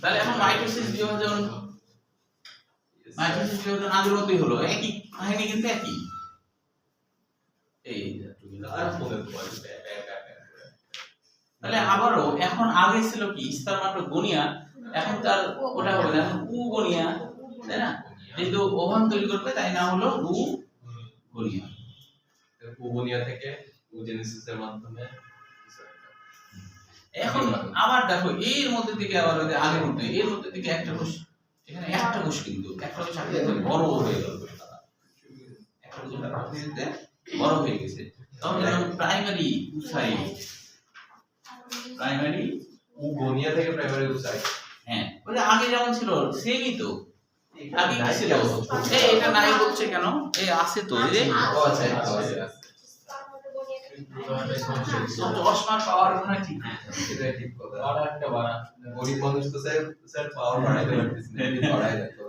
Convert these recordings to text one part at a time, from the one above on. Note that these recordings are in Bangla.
তাহলে এখন মাইটোসিস বিভাজন মাইটোসিস বিভাজন আগের হলো একই কাহিনী কিন্তু একই। এই আর তাহলে আবারও এখন আগে ছিল কি স্পারমাটোগোনিয়া এখন তার ওটা হবে এখন উগোনিয়া তাই না? যেহেতু ওভান তৈরি করবে তাই না হলো উগোনিয়া পুবনিয়া থেকে উজেনেসিসের মাধ্যমে এখন আবার দেখো এর মধ্যে থেকে আবার ওই আগের মধ্যে এর মধ্যে থেকে একটা কোষ এখানে একটা কোষ কিন্তু একটা কোষ আগে বড় হয়ে গেল একটা কোষ বড় হয়ে গেছে। তখন প্রাইমারি প্রাইমারি উগোনিয়া থেকে প্রাইমারি হ্যাঁ ওই আগে যেমন ছিল সেমই তো। আগে কি ছিল? এটা নাই বলছে কেন? এই আছে তো এই যে ও আচ্ছা আচ্ছা তো দশ মাস পাওয়ার মনে ঠিক এটা ঠিক কথা। আর একটা বাড়া। গরিব মানুষ তো স্যার স্যার পাওয়ার বাড়াইতে পারতেছে বাড়াই দেখতে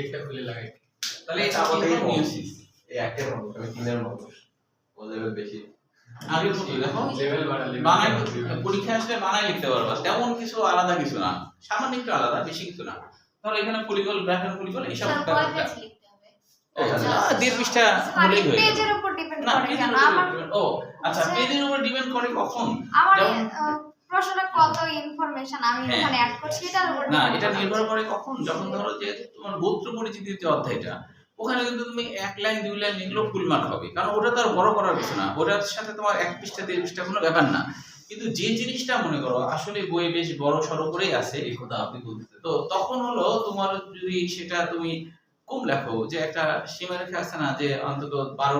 একটা খুলে লাগাই। তাহলে এটা আমাদের আমাদের এই একের মানুষ আমি তিনের মানুষ। ও লেভেল বেশি? আগে মতো দেখো লেভেল বাড়ালে বানাই পরীক্ষা আসলে বানাই লিখতে পারবা তেমন কিছু আলাদা কিছু না। সামান্য একটু আলাদা বেশি কিছু না। ধরো এখানে পলিগল গ্রাফের এইসব দেড় পৃষ্ঠা হলেই হয়ে পেজের উপর ডিপেন্ড করে কেন? আমার ও আচ্ছা। পেজের উপর ডিপেন্ড করে কখন? আমার প্রশ্নটা কত ইনফরমেশন আমি। এখানে অ্যাড করছি এটার উপর না এটা নির্ভর করে কখন? যখন ধরো যে তোমার গোত্র পরিচিতির যে অধ্যায়টা ওখানে কিন্তু তুমি এক লাইন দুই লাইন এগুলো ফুল মার্ক হবে। কারণ ওটা তো আর বড় করার কিছু না। ওটার সাথে তোমার এক পৃষ্ঠা দেড় পৃষ্ঠা কোনো ব্যাপার না। কিন্তু যে জিনিসটা মনে করো আসলে বইয়ে বেশ বড় সড়ো করেই আছে এই কথা আপনি বলতেছেন তো তখন হলো তোমার যদি সেটা তুমি কম লেখো, যে একটা সীমারেখা আছে না, যে অন্তত বারো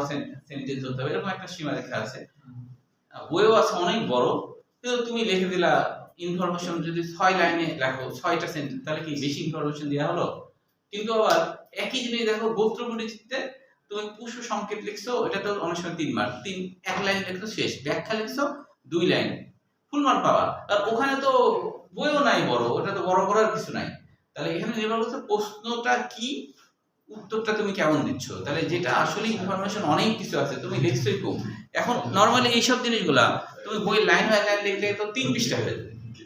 সেন্টেন্স হতে হবে, এরকম একটা সীমারেখা আছে। বইও আছে অনেক বড়, কিন্তু তুমি লিখে দিলা ইনফরমেশন যদি ছয় লাইনে লেখো, ছয়টা সেন্টেন্স তাহলে কি বেশি ইনফরমেশন দেওয়া হলো? কিন্তু আবার একই জিনিস দেখো গোত্র পরিচিতিতে তুমি পুষ্প সংকেত লিখছো, এটা তো অনেক সময় তিন মার্ক তিন, এক লাইন লিখছো শেষ। ব্যাখ্যা লিখছো, দুই লাইন ফুল মার্ক পাওয়া আর ওখানে তো বইও নাই বড়, ওটা তো বড় করার কিছু নাই। তাহলে এখানে নির্ভর করছে প্রশ্নটা কি উত্তরটা তুমি কেমন দিচ্ছ? তাহলে যেটা আসলে ইনফরমেশন অনেক কিছু আছে তুমি লিখছোই কম এখন নর্মালি এইসব জিনিসগুলা তুমি বই লাইন বাই লাইন লিখলে তো তিন পৃষ্ঠা হয়ে যাবে।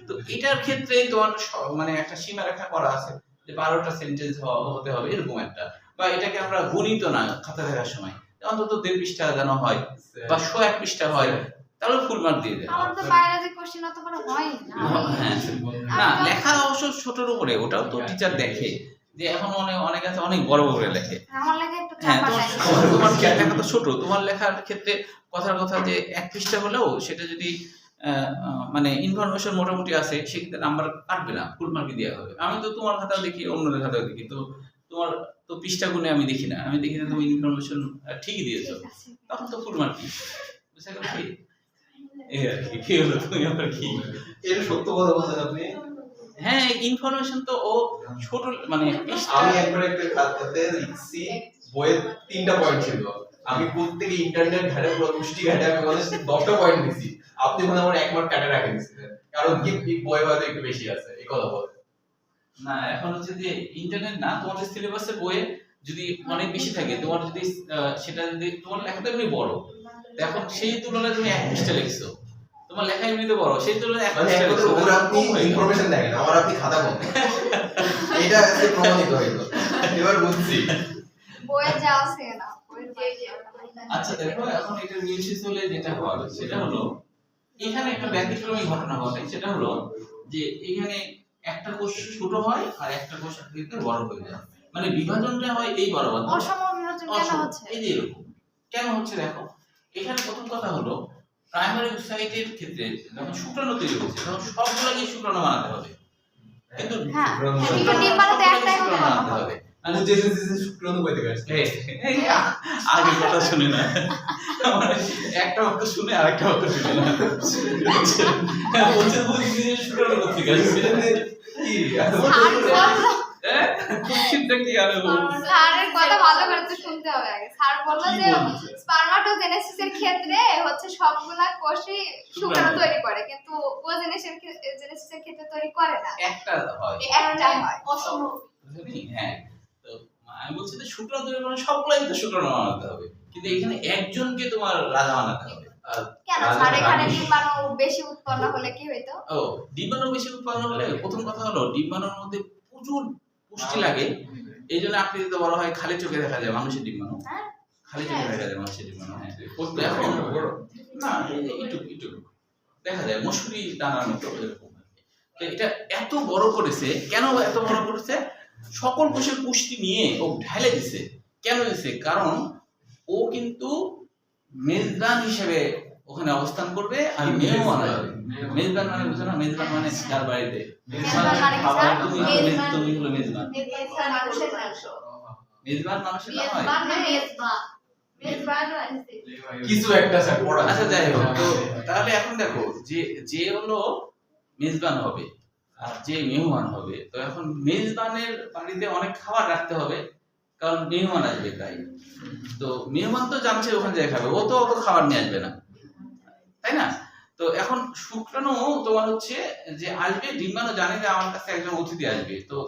তো এটার ক্ষেত্রে তোমার মানে একটা সীমারেখা করা আছে যে বারোটা সেন্টেন্স হতে হবে এরকম একটা। বা এটাকে আমরা গণিত না খাতা দেখার সময়। অন্তত দেড় পৃষ্ঠা যেন হয় বা শো এক পৃষ্ঠা হয় তাহলে ফুল মার্ক দিয়ে দেয়। আমার তো বায়োলজি কোশ্চেন অত বড় হয় না। হ্যাঁ না লেখা অবশ্য ছোটর উপরে ওটাও তো টিচার দেখে। যে এখন অনেক অনেক আছে অনেক বড় করে লেখে। আমার লাগে একটু হ্যাঁ তোমার লেখা তো ছোট তোমার লেখার ক্ষেত্রে কথার কথা যে এক পৃষ্ঠা হলেও সেটা যদি মানে ইনফরমেশন মোটামুটি আছে সেক্ষেত্রে নাম্বার কাটবে না ফুল মার্কই দেওয়া হবে। আমি তো তোমার খাতাও দেখি অন্যদের খাতাও দেখি তো তোমার তো পৃষ্ঠা গুনে আমি দেখি না। আমি দেখি না তুমি ইনফরমেশন ঠিকই দিয়েছ। তখন তো ফুল মার্ক বুঝতে গেল কি এই আর কি কি হলো তুমি আবার কি? এর সত্য কথা বলছেন আপনি? হ্যাঁ ইনফরমেশন তো ও ছোট মানে আমি একবার একটা খাতাতে লিখছি বইয়ের তিনটা পয়েন্ট ছিল। আমি প্রত্যেকে ইন্টারনেট ঘাটে পুরো পুষ্টি ঘাটে আমি মানে দশটা পয়েন্ট দিছি আপনি মানে আমার এক মার্ক কাটে রাখে দিয়েছিলেন। কারণ কি এই বই হয়তো একটু বেশি আছে এই কথা বলে। না এখন হচ্ছে যে ইন্টারনেট না তোমাদের সিলেবাসে বইয়ে যদি অনেক বেশি থাকে তোমার যদি সেটা যদি তোমার লেখাটা এমনি বড়। এখন সেই তুলনায় তুমি এক পৃষ্ঠা লিখছো। তোমার লেখা এমনিতে বড় সেই মানে ওর আপনি। ইনফরমেশন দেখেন আমার আপনি খাতা কম এটা আজকে প্রমাণিত হইল এবার বুঝছি। বইয়ে যা আছে না আচ্ছা দেখো এখন এটা হলে যেটা হয় সেটা হলো এখানে একটা ব্যতিক্রমী ঘটনা ঘটে সেটা হলো যে এখানে একটা কোষ ছোট হয় আর একটা কোষ আস্তে বড় হয়ে যায়। মানে বিভাজনটা হয় এই বরাবর। অসম বিভাজন কেন হচ্ছে? এই যে এরকম। কেন হচ্ছে দেখো এখানে প্রথম কথা হলো প্রাইমারি ওয়েবসাইটের ক্ষেত্রে যখন শুক্রাণু তৈরি হচ্ছে তখন সবগুলোকে শুক্রাণু বানাতে হবে। কিন্তু হ্যাঁ ডিম বানাতে হবে। মানে শুক্রাণু থেকে আসছে আগে কথা শুনে না। মানে একটা শুনে আরেকটা শুনে না। হ্যাঁ, বলছে আসছে? কোশ্চেনটা কি আরে? স্যারের কথা ভালো করে তো শুনতে হবে আগে। স্যার বলল যে? স্পারমাটোজেনেসিস এর ক্ষেত্রে হচ্ছে সবগুলা কোষই শুক্রাণু তৈরি করে কিন্তু ওজেনেসিস জেনেসিস এর ক্ষেত্রে তৈরি করে না। একটা হয়। একটা হয়। অসম বুঝলি? হ্যাঁ। তো আমি বলছি যে শুক্রাণু তৈরি মানে সবগুলাই তো শুক্রাণু বানাতে হবে। কিন্তু এখানে একজনকে তোমার রাজা বানাতে হবে। কেন? স্যার এখানে ডিম্বাণু বেশি উৎপন্ন হলে কি হইতো? ও ডিম্বাণু বেশি উৎপন্ন হলে প্রথম কথা হলো ডিম্বাণুর মধ্যে প্রচুর পুষ্টি লাগে এই জন্য আকৃতিতে বড় হয় খালি চোখে দেখা যায় মানুষের ডিম্বাণু। হ্যাঁ? খালি চোখে দেখা যায় মানুষের ডিম্বাণু হ্যাঁ করতে এখন না একটু একটু দেখা যায় মশুরি দানার মতো এরকম তো এটা এত বড় করেছে কেন এত বড় করেছে? সকল কোষের পুষ্টি নিয়ে ও ঢালে দিছে। কেন দিছে? কারণ ও কিন্তু মেজদান হিসেবে ওখানে অবস্থান করবে আর মেহমান হবে। মেজবান মানে বুঝো না মেজবান মানে যার বাড়িতে। মেজবান মানে? তুমি হলো মেজবান। মেজবান মানুষের নাম হয়? কিছু একটা স্যার আচ্ছা যাই হোক তো তাহলে এখন দেখো যে যে হলো মেজবান হবে আর যে মেহমান হবে তো এখন মেজবানের বাড়িতে অনেক খাবার রাখতে হবে কারণ মেহমান আসবে তাই। তো মেহমান তো জানছে ওখানে যাই খাবে ও তো অত খাবার নিয়ে আসবে না। তাই না? তো এখন শুক্রাণু তোমার হচ্ছে যে আসবে ডিম্বাণু জানে যে আমার কাছে একজন অতিথি আসবে। তো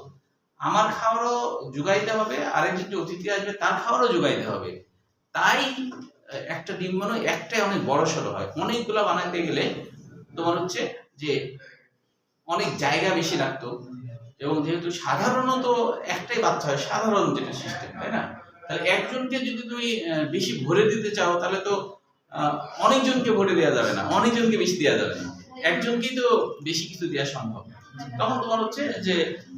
আমার খাবারও যোগাইতে হবে, আরেকজন যে অতিথি আসবে তার খাবারও যোগাইতে হবে। তাই একটা ডিম্বাণু একটাই অনেক বড় সড়ো হয়। অনেকগুলা বানাইতে গেলে তোমার হচ্ছে যে অনেক জায়গা বেশি লাগতো। এবং যেহেতু সাধারণত একটাই বাচ্চা হয়, সাধারণ যেটা সিস্টেম তাই না? তাহলে একজনকে যদি তুমি বেশি ভরে দিতে চাও, তাহলে তো অনেকজনকে ভোটে দেওয়া যাবে না, অনেকজনকে বেশি দেওয়া যাবে না। একজনকেই তো বেশি কিছু দেওয়া সম্ভব তখন তোমার হচ্ছে যে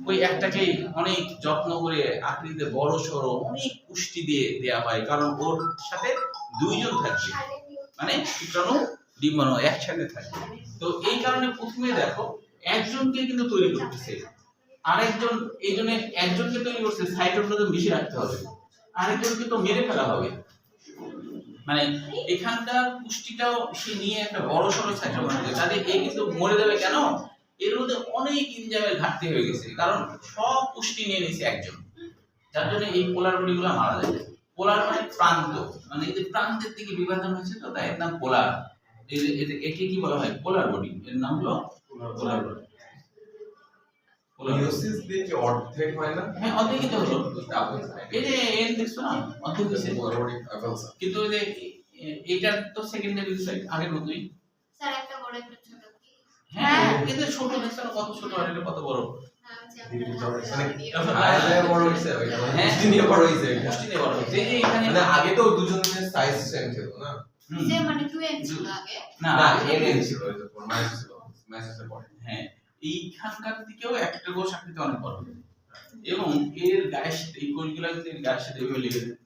ওই একটাকে অনেক যত্ন করে আকৃতিতে বড় সড়ো অনেক পুষ্টি দিয়ে দেওয়া হয়, কারণ ওর সাথে দুইজন থাকবে। মানে শুক্রাণু, ডিম্বাণু একসাথে থাকে তো এই কারণে প্রথমে দেখো, একজনকে কিন্তু তৈরি করতেছে। আরেকজন, এই জন্য একজনকে তৈরি করছে, সাইটোপ্লাজম বেশি রাখতে হবে। আরেকজনকে তো মেরে ফেলা হবে। মানে এখানকার পুষ্টিটাও সে নিয়ে একটা বড় সড়ো সাইটোপ্লাজম কাজে এ কিন্তু মরে যাবে কেন? এর মধ্যে অনেক ইনজামের ঘাটতি হয়ে গেছে, কারণ সব পুষ্টি নিয়ে নিছে একজন। যার জন্য এই পোলার বডিগুলো মারা যায়। পোলার মানে প্রান্ত। মানে এই যে প্রান্তের দিকে বিভাজন হয়েছে তো, তাই এর নাম পোলার। একে কি বলা হয়? Polar body. এর নাম হলো পোলার বডি। মিওসিস দিয়ে কি অর্ধেক হয় না? হ্যাঁ অর্ধেকই তো হলো। এই যে এন দেখছ না? অর্ধেক হয়েছে। কিন্তু ওই যে এ- এইটার তো সেকেন্ডারি সাইড আগের মতোই স্যার একটা বড় একটা ছোট হ্যাঁ কিন্তু ছোট দেখছ না কত ছোট আর এটা কত বড়? মানে মানে হ্যাঁ। এই যে মানে আগে তো দুজনের সাইজ সেম ছিল না? যে মানে 2 এন ছিল আগে। না না এন এন ছিল ওই তো মাইনাস ছিল মাইনাসের পরে। হ্যাঁ। এইখানকার দিকেও একটা কোষ আকৃতি অনেক বড়। এবং এর গায়ের সাথে এই কোষগুলো কিন্তু এর গায়ের সাথে এভাবে লেগে থাকে।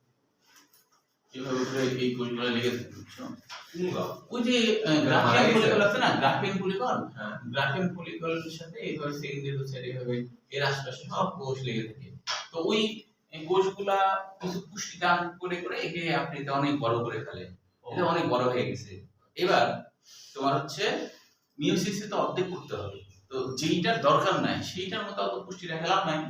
এভাবে করে এই কোষগুলো লেগে থাকে ওই যে গ্রাফিয়ান ফলিকল আছে না? গ্রাফিয়ান ফলিকল হ্যাঁ। গ্রাফিয়ান ফলিকলের সাথে সেকেন্ডারি এইভাবে এর আশপাশে সব কোষ লেগে থাকে। তো ওই কোষগুলা কিছু পুষ্টি দান করে করে একে আপনি অনেক বড় করে ফেলে। এটা অনেক বড় হয়ে গেছে। এবার তোমার হচ্ছে মিওসিসে তো অর্ধেক করতে হবে। যেইটার দরকার নাই, সেইটার মতো অত পুষ্টি রাখা লাভ নাই।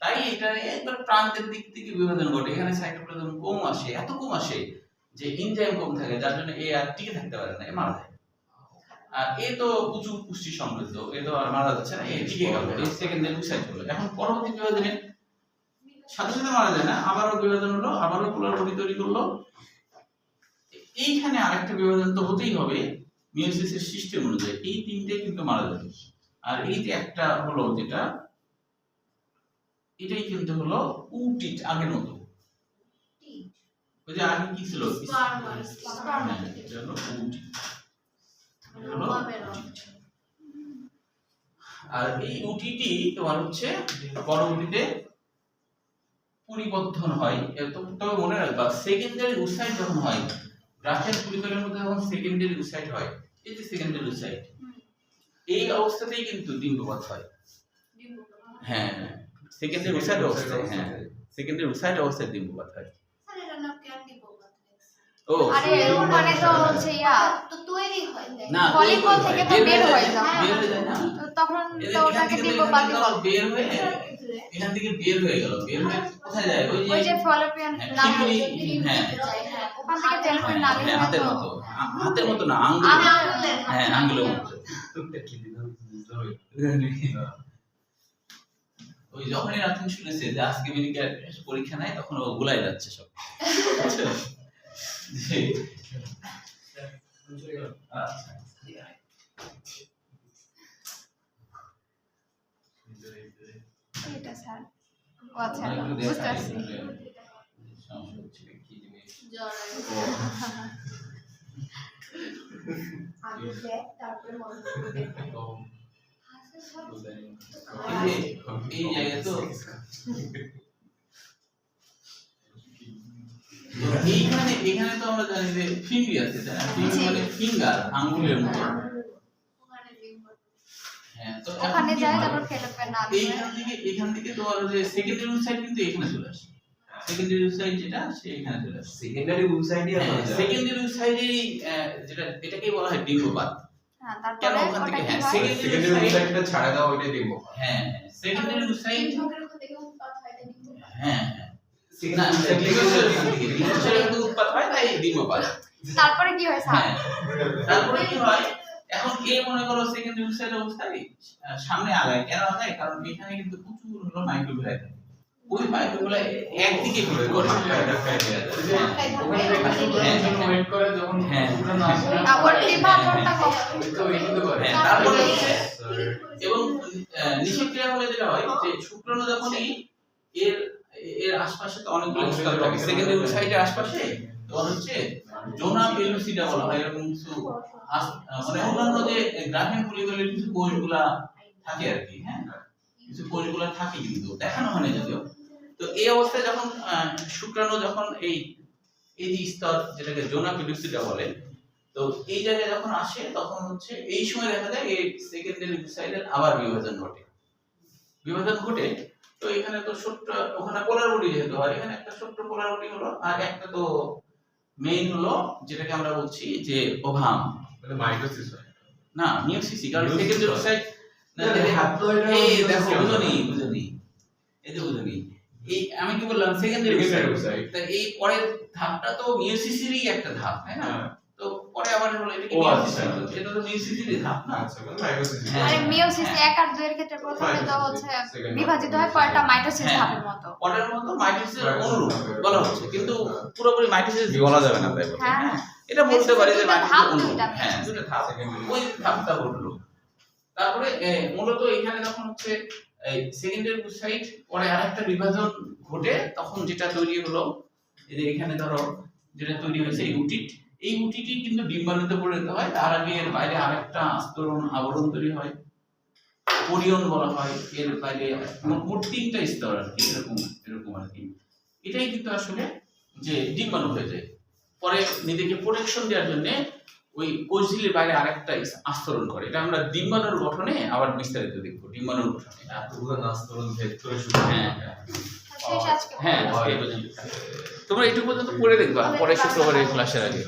তাই এটা একবার প্রান্তের দিক থেকে বিভাজন ঘটে। এখানে সাইটোপ্লাজম কম আসে, এত কম আসে যে এনজাইম কম থাকে, যার জন্য এ আর টিকে থাকতে পারে না, এ মারা যায়। আর এ তো প্রচুর পুষ্টি সমৃদ্ধ, এ তো আর মারা যাচ্ছে না, এ টিকে গেল এই সেকেন্ডারি সুইসাইড হলো এখন পরবর্তী বিভাজনে সাথে সাথে মারা যায় না, আবারও বিভাজন হলো, আবারও পোলার তৈরি করল। এইখানে আরেকটা বিভাজন তো হতেই হবে মিওসিসের সিস্টেম অনুযায়ী। এই তিনটে কিন্তু মারা যাবে। আর এই যে একটা হলো যেটা এটাই কিন্তু হলো উটিট আগের মতো। ওই যে আগে কি ছিল? হ্যাঁ, এটা হলো উটিট। আর এই উটিটি তোমার হচ্ছে পরবর্তীতে পরিবর্ধন হয়। তবে মনে রাখবা সেকেন্ডারি উসাইড যখন হয় গ্রাফিয়ান ফলিকলের মধ্যে যখন সেকেন্ডারি উসাইড হয় এই যে সেকেন্ডারি উসাইড এই অবস্থাতেই কিন্তু ডিম্বপাত হয়। হ্যাঁ সেকেন্ডে উসাইড অবস্থায় হ্যাঁ সেকেন্ডে উসাইড অবস্থায় ডিম্বপাত হয়। ও আরে মানে তো হচ্ছে ইয়া। তো তৈরি হয় না ফলিকল থেকে তো বের হয়ে যায়, না। তখন তো ওটাকে বলে। বের হয়ে এখান থেকে বের হয়ে গেল বের হয়ে কোথায় যায়? ওই ওই যে হ্যাঁ, হ্যাঁ। ওখান থেকে হ্যাঁ, হাতের মতো। হাতের মতো না আঙ্গুল হ্যাঁ আঙ্গুলের মতো। ওই যখনই রাতুন শুনেছে যে আজকে মেডিকেল পরীক্ষা নাই তখন ও গুলাই যাচ্ছে সব বুঝছ? যে- আচ্ছা এটা স্যার ও আচ্ছা একটু বুঝতে পারছি। এই জায়গায় তো। এইখানে এখানে তো আমরা জানি যে ফিঙ্গি আছে তাই না? ফিঙ্গি মানে ফিঙ্গার আঙ্গুলের মতো। ওখানে যায় তারপর ফেলপের নাম এইখান থেকে এখান থেকে তোমার যে সেকেন্ডারি ওয়েবসাইট কিন্তু এখানে চলে আসে। সেকেন্ডারি ওয়েবসাইট যেটা সে এখানে চলে আসে। সেকেন্ডারি ওয়েবসাইটই হ্যাঁ, সেকেন্ডারি ওয়েবসাইটেই যেটা এটাকেই বলা হয় হ্যাঁ কেন ওখান থেকে? হ্যাঁ সেকেন্ডারি ওয়েবসাইটটা ছাড়া দাও ওইটাই হ্যাঁ সেকেন্ডারি ওয়েবসাইট হ্যাঁ উৎপাদ হয় তারপরে কি হয় স্যার? হ্যাঁ তারপরে কি হয়? এখন এ মনে করো সেকেন্ড ওয়েবসাইটের অবস্থায় আহ, সামনে আগায়? কেন আগায়? কারণ এখানে কিন্তু প্রচুর হলো মাইক্রোভিলাই থাকে ওই মাইক্রোভিলাই একদিকে ঘুরে করে ওয়েট করে যখন হ্যাঁ। করে। হ্যাঁ তারপরে এবং আহ, নিষেক ক্রিয়া হলে যেটা হয় যে শুক্রাণু যখনই এর এর আশপাশে তো অনেকগুলো থাকে। সেকেন্ডারি ওয়েবসাইটের আশপাশে হচ্ছে বলা হয়, এরকম কিছু মানে অন্যান্য যে কিছু কোষগুলা থাকে আর কি হ্যাঁ? কিছু কোষগুলা থাকে কিন্তু, দেখানো যদিও। তো এই অবস্থায় যখন শুক্রাণু যখন এই এই যে স্তর যেটাকে বলে, তো এই জায়গায় যখন আসে, তখন হচ্ছে এই সময় দেখা যায় এই সেকেন্ডারি ওয়েবসাইটের আবার বিভাজন ঘটে। বিভাজন ঘটে, তো এখানে তো ছোট্ট, ওখানে পোলার বডি যেহেতু হয়, এখানে একটা ছোট্ট পোলার হলো, আর একটা তো মেইন হলো যেটাকে আমরা বলছি যে ওভাম মানে মাইটোসিস হয়। না মিউসিসি কারণ সেকেন্ডের সেকেন্ডারি না না, দেখে- এই দেখো কেমন? বুঝনি বুঝনি এই যে বুঝনি। এই আমি কি বললাম সেকেন্ডারি এই পরের ধাপটা তো মিউসিসিরই একটা ধাপ তাই না? হ্যাঁ। পরে আবার হলো এটা কি ও মিউসিসি। এটা তো মিউসিসিরই ধাপ না মাইটোসিস। আরে মিওসিস এক আর দুই এর ক্ষেত্রে প্রথমে তো হচ্ছে বিভাজিত হয় পরটা মাইটোসিস। ধাপের মতো পরের মতো মাইটোসিসের অনুরূপ বলা হচ্ছে কিন্তু। পুরোপুরি মাইটোসিস বলা যাবে না তাই বলে। এটা বলতে পারি যে মাইটোসিস অনুরূপ হ্যাঁ দুটো ধাপ ওই ধাপটা ঘটলো তারপরে মূলত এখানে যখন হচ্ছে এই সেকেন্ডারি ওয়েবসাইট পরে আরেকটা বিভাজন ঘটে তখন যেটা তৈরি হলো এখানে ধরো যেটা তৈরি হয়েছে এই উটিট এই উটিটি কিন্তু ডিম্বাণুতে পরিণত হয়। তার আগে এর বাইরে আরেকটা আস্তরণ আবরণ তৈরি হয়। পরিয়ন বলা হয়। এর বাইরে মোট তিনটা স্তর আর কি এরকম এরকম আর কি। এটাই কিন্তু আসলে যে ডিম্বাণু হয়ে যায়। পরে নিজেকে প্রোটেকশন দেওয়ার জন্য ওই কোষঝিলির বাইরে আরেকটা আস্তরণ করে। এটা আমরা ডিম্বাণুর গঠনে আবার বিস্তারিত দেখব। ডিম্বাণুর গঠনে। নাস্তরণ ভেতরে শুধু হ্যাঁ। হ্যাঁ আজকে এই পর্যন্ত। তোমরা এটুকু পর্যন্ত পড়ে দেখবা পরে শুক্রবারের ক্লাসের আগে।